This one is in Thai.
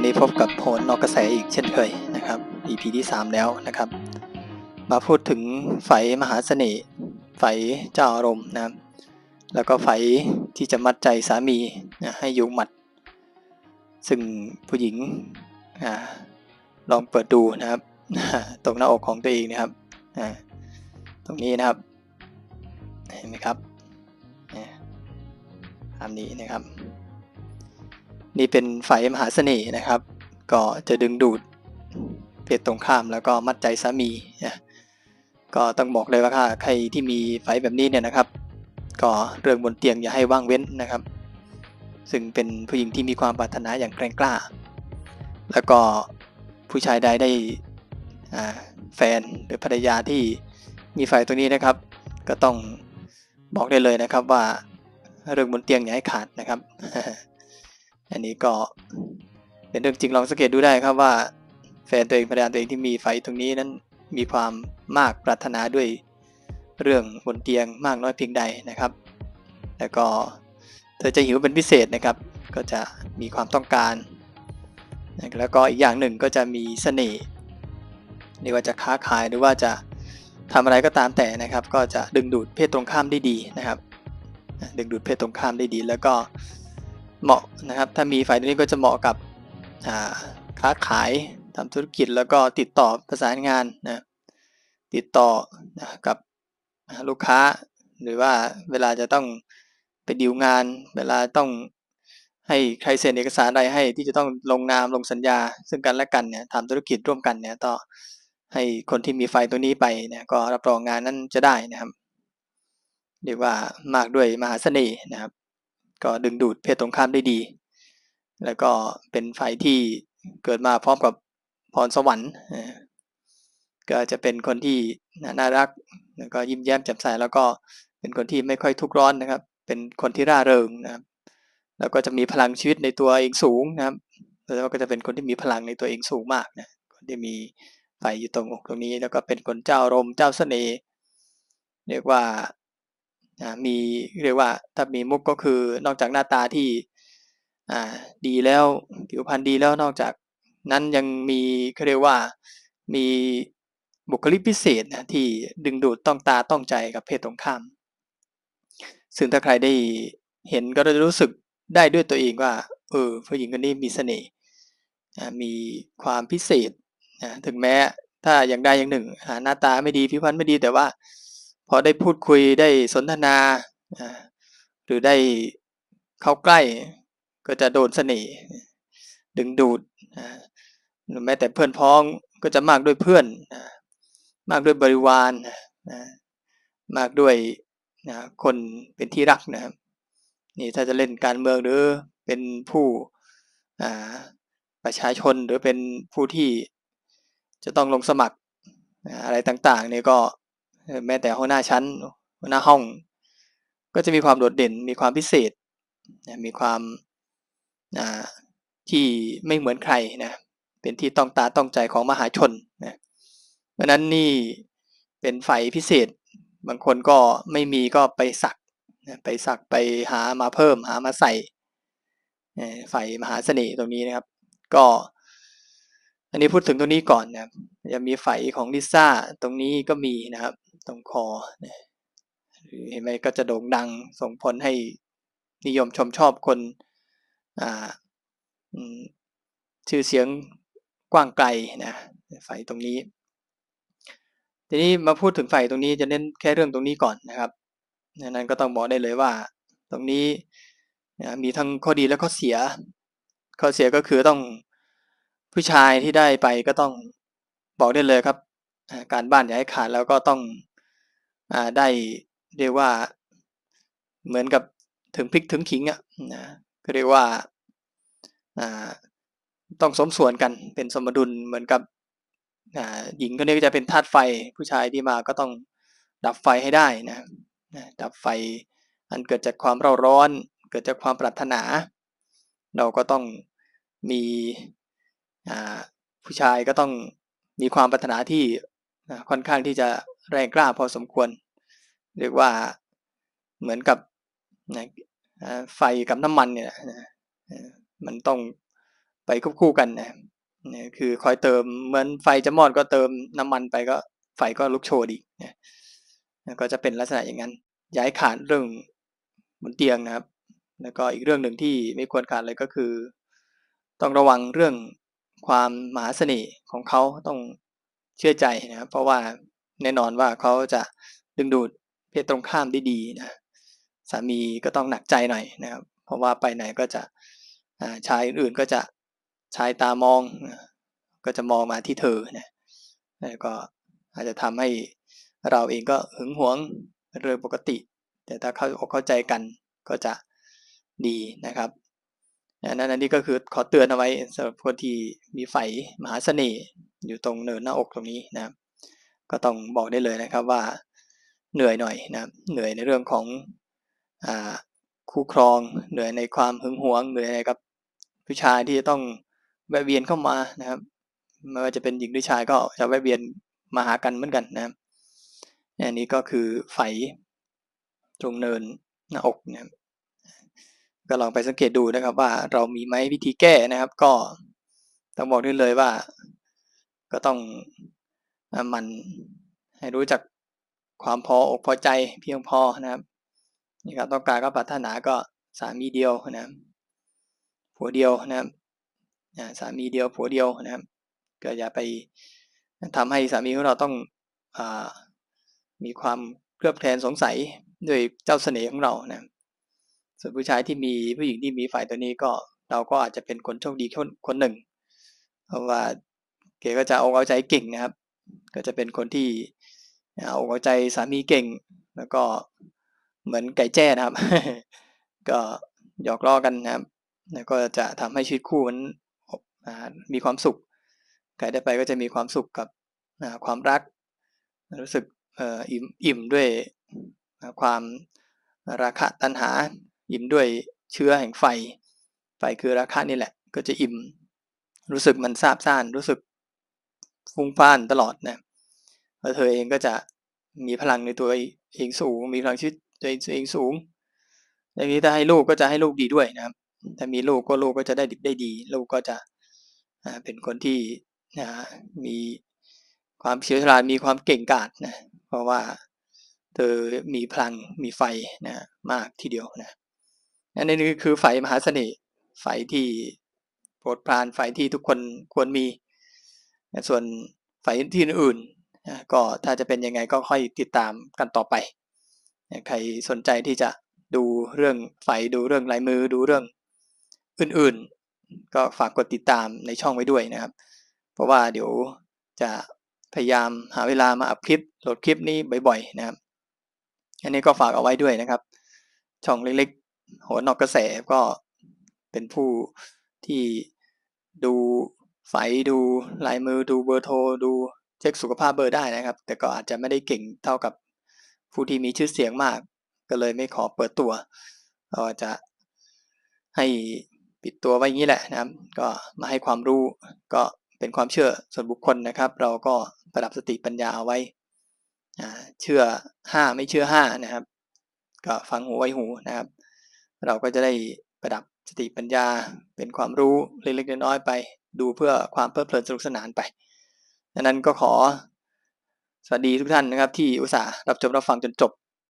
วันนี้พบกับโหนนอกกระแสอีกเช่นเคยนะครับ EP ที่ 3 แล้วนะครับ มาพูดถึงไฝมหาเสน่ห์ไฝเจ้าอารมณ์นะครับ แล้วก็ไฝที่จะมัดใจสามีนะให้อยู่หมัด ซึ่งผู้หญิงอลองเปิดดูนะครับ ตรงหน้าอกของตัวเองนะครับตรงนี้นะครับ เห็นไหมครับเนี่ยตามนี้นะครับ นี่เป็นไฟมหาเสน่ห์นะครับ ก็จะดึงดูดเพศตรงข้ามแล้วก็มัดใจสามีนะก็ต้องบอกเลยว่าใครที่มีไฟแบบนี้เนี่ยนะครับ ก็เรื่องบนเตียงอย่าให้ว่างเว้นนะครับ ซึ่งเป็นผู้หญิงที่มีความปรารถนาอย่างแกร่งกล้า แล้วก็ผู้ชายใดได้แฟนหรือภรรยาที่มีไฟตัวนี้นะครับ ก็ต้องบอกได้เลยนะครับว่าเรื่องบนเตียงอย่าให้ขาดนะครับ อันนี้ก็เป็นเรื่องจริงลองสังเกตดูได้ครับว่าแฟนตัวเองภรรยาตัวเองที่มีไฟตรงนี้นั้นมีความมากปรารถนาด้วยเรื่องบนเตียงมากน้อยเพียงใดนะครับ แล้วก็เธอจะหิวเป็นพิเศษนะครับ ก็จะมีความต้องการ แล้วก็อีกอย่างหนึ่งก็จะมีเสน่ห์ไม่ว่าจะค้าขายหรือว่าจะทำอะไรก็ตามแต่นะครับ ก็จะดึงดูดเพศตรงข้ามได้ดีนะครับ ดึงดูดเพศตรงข้ามได้ดี แล้วก็ เหมาะนะครับ ถ้ามีฝ่ายตัวนี้ก็จะเหมาะกับค้าขายทำธุรกิจแล้วก็ติดต่อประสานงานนะติดต่อนะกับลูกค้า หรือว่าเวลาจะต้องไปดีลงาน เวลาต้องให้ใครเซ็นเอกสารอะไรให้ที่จะต้องลงนามลงสัญญา ซึ่งกันและกันเนี่ยทำธุรกิจร่วมกันเนี่ยต่อให้คนที่มีไฟตัวนี้ไปเนี่ยก็รับรองงานนั้นจะได้นะครับ เรียกว่ามากด้วยมหาเสน่ห์นะครับ ก็ดึงดูดเพศตรงข้ามได้ดี แล้วก็เป็นไฟที่เกิดมาพร้อมกับพรสวรรค์ก็จะเป็นคนที่น่ารักแล้วก็ยิ้มแย้มแจ่มใสแล้วก็เป็นคนที่ไม่ค่อยทุกข์ร้อนนะครับ เป็นคนที่ร่าเริงนะครับ แล้วก็จะมีพลังชีวิตในตัวเองสูงนะครับแล้วก็จะเป็นคนที่มีพลังในตัวเองสูงมากนะคนที่มีไฟอยู่ตรงอกตรงนี้ แล้วก็เป็นคนเจ้ารมเจ้าเสน่ห์เรียกว่า มีเรียกว่าถ้ามีมุกก็คือนอกจากหน้าตาที่ดีแล้วผิวพรรณดีแล้วนอกจากนั้นยังมีเขาเรียกว่ามีบุคลิกพิเศษนะที่ดึงดูดต้องตาต้องใจกับเพศตรงข้าม ซึ่งถ้าใครได้เห็นก็จะรู้สึกได้ด้วยตัวเองว่าเออผู้หญิงคนนี้มีเสน่ห์มีความพิเศษถึงแม้ถ้าอย่างใดอย่างหนึ่งหน้าตาไม่ดีผิวพรรณไม่ดีแต่ว่า พอได้พูดคุยได้สนทนา หรือได้เข้าใกล้ก็จะโดนเสน่ห์ดึงดูดหรือแม้แต่เพื่อนพ้องก็จะมากด้วยเพื่อน มากด้วยบริวารมากด้วยคนเป็นที่รักนะครับนี่ถ้าจะเล่นการเมืองหรือเป็นผู้ประชาชนหรือเป็นผู้ที่จะต้องลงสมัครอะไรต่างๆนี่ก็ แม้แต่หัวหน้าชั้นหัวหน้าห้อง ก็จะมีความโดดเด่นมีความพิเศษมีความที่ไม่เหมือนใครนะเป็นที่ต้องตาต้องใจของมหาชนนะเพราะนั้นนี่เป็นไฟพิเศษ บางคนก็ไม่มีก็ไปสักไปสักไปหามาเพิ่มหามาใส่ไฟมหาเสน่ห์ตรงนี้นะครับ ก็ อันนี้พูดถึงตรงนี้ก่อนนะจะมีไฟของลิซ่าตรงนี้ก็มีนะครับ ตรงคอเห็นไหมก็จะโด่งดังส่งผลให้นิยมชมชอบคนชื่อเสียงกว้างไกลนะไฟตรงนี้ ทีนี้มาพูดถึงไฟตรงนี้จะเน้นแค่เรื่องตรงนี้ก่อนนะครับนั้นก็ต้องบอกได้เลยว่า ตรงนี้มีทั้งข้อดีและข้อเสีย ข้อเสียก็คือต้องผู้ชายที่ได้ไปก็ต้องบอกได้เลยครับ การบ้านอย่าให้ขาดแล้วก็ต้อง ได้เรียกว่าเหมือนกับถึงพริกถึงขิงอะนะก็เรียกว่าต้องสมส่วนกันเป็นสมดุลเหมือนกับหญิงคนนี้ก็จะเป็นธาตุไฟผู้ชายที่มาก็ต้องดับไฟให้ได้นะดับไฟอันเกิดจากความเร่าร้อน เกิดจากความปรารถนา เราก็ต้องมีผู้ชายก็ต้องมีความปรารถนาที่ค่อนข้างที่จะ แรงกล้าพอสมควร เรียกว่าเหมือนกับไฟกับน้ำมันเนี่ยมันต้องไปควบคู่กันนะคือคอยเติมเหมือนไฟจะมอดก็เติมน้ำมันไปก็ไฟก็ลุกโชนอีกนะก็จะเป็นลักษณะอย่างนั้น ย้ายขาดเรื่องบนเตียงนะครับ แล้วก็อีกเรื่องหนึ่งที่ไม่ควรขาดเลยก็คือ ต้องระวังเรื่องความมหาเสน่ห์ของเขาต้องเชื่อใจนะครับ เพราะว่า แน่นอนว่าเขาจะดึงดูดเพศตรงข้ามได้ดีนะสามีก็ต้องหนักใจหน่อยนะครับ เพราะว่าไปไหนก็จะชายอื่นก็จะชายตามอง ก็จะมองมาที่เธอนะก็อาจจะทำให้เราเองก็หึงหวงเรื่องปกติ แต่ถ้าเขาเข้าใจกันก็จะดีนะครับนั่นอันนี้ก็คือขอเตือนเอาไว้สำหรับคนที่มีไฟมหาเสน่ห์อยู่ตรงเนินหน้าอกตรงนี้นะครับ ก็ต้องบอกได้เลยนะครับว่าเหนื่อยหน่อยนะเหนื่อยในเรื่องของอคู่ครอง เหนื่อยในความหึงหวงเหนื่อยในกับผู้ชายที่จะต้องแวะเวียนเข้ามานะครับไม่ว่าจะเป็นหญิงหรือชายก็จะแวะเวียนมาหากันเหมือนกันนะครับอันนี้ก็คือไฟตรงเนินหน้าอกนะครับก็ลองไปสังเกตดูนะครับว่าเรามีไหมวิธีแก้นะครับ ก็ต้องบอกได้เลยว่า ก็ต้อง มันให้รู้จักความพออกพอใจเพียงพอนะครับนี่ครับต้องการก็ปรารถนาก็สามีเดียวนะครับผัวเดียวนะครับสามีเดียวผัวเดียวนะครับก็อย่าไปทำให้สามีของเราต้องอมีความเครือบแคลนสงสัยด้วยเจ้าเสน่ห์ของเรานะส่วนผู้ชายที่มีผู้หญิงที่มีฝ่ายตัวนี้ก็เราก็อาจจะเป็นคนโชคดีคนคนหนึ่ง เพราะว่าเก๋ก็จะเอาเอาใจเก่งนะครับ ก็จะเป็นคนที่เอาใจสามีเก่ง แล้วก็เหมือนไก่แจ้นะครับ ก็หยอกล้อกันนะครับ แล้วก็จะทำให้ชีวิตคู่มันมีความสุขใครได้ไปก็จะมีความสุขกับความรัก รู้สึกอิ่มอิ่มด้วยความราคะตัณหา อิ่มด้วยเชื้อแห่งไฟ ไฟคือราคะนี่แหละ ก็จะอิ่ม รู้สึกมันซาบซ่าน รู้สึก ฟุ้งฟ่านตลอดนะแล้วเธอเองก็จะมีพลังในตัวเองสูง มีพลังชีวิตตัวเองสูงอย่างนี้ถ้าให้ลูกก็จะให้ลูกดีด้วยนะครับถ้ามีลูกก็ลูกก็จะได้ดิบได้ดี ลูกก็จะเป็นคนที่มีความเฉียวฉลาดมีความเก่งกาจนะเพราะว่าเธอมีพลังมีไฟนะมากทีเดียวนะนั่นนี่คือไฟมหาเสน่ห์ไฟที่โปรดปรานไฟที่ทุกคนควรมี ส่วนไฟที่อื่นก็ถ้าจะเป็นยังไงก็ค่อยติดตามกันต่อไป ใครสนใจที่จะดูเรื่องไฟดูเรื่องลายมือดูเรื่องอื่นๆ ก็ฝากกดติดตามในช่องไว้ด้วยนะครับ เพราะว่าเดี๋ยวจะพยายามหาเวลามาอัพคลิปโหลดคลิปนี้บ่อยๆนะครับ อันนี้ก็ฝากเอาไว้ด้วยนะครับ ช่องเล็กๆหัวนอกกระแสก็เป็นผู้ที่ดู ไฟดูลายมือดูเบอร์โทรดูเช็คสุขภาพเบอร์ได้นะครับ แต่ก็อาจจะไม่ได้เก่งเท่ากับผู้ที่มีชื่อเสียงมาก ก็เลยไม่ขอเปิดตัวเราจะให้ปิดตัวไว้อย่างนี้แหละนะครับ ก็มาให้ความรู้ก็เป็นความเชื่อส่วนบุคคลนะครับ เราก็ประดับสติปัญญาเอาไว้เชื่อห้าไม่เชื่อห้านะครับ ก็ฟังหูไว้หูนะครับ เราก็จะได้ประดับสติปัญญาเป็นความรู้เล็กๆน้อยๆไป ดูเพื่อความเพลิดเพลินสนุกสนานไปดังนั้นก็ขอสวัสดีทุกท่านนะครับที่อุตส่าห์รับชมรับฟังจนจบ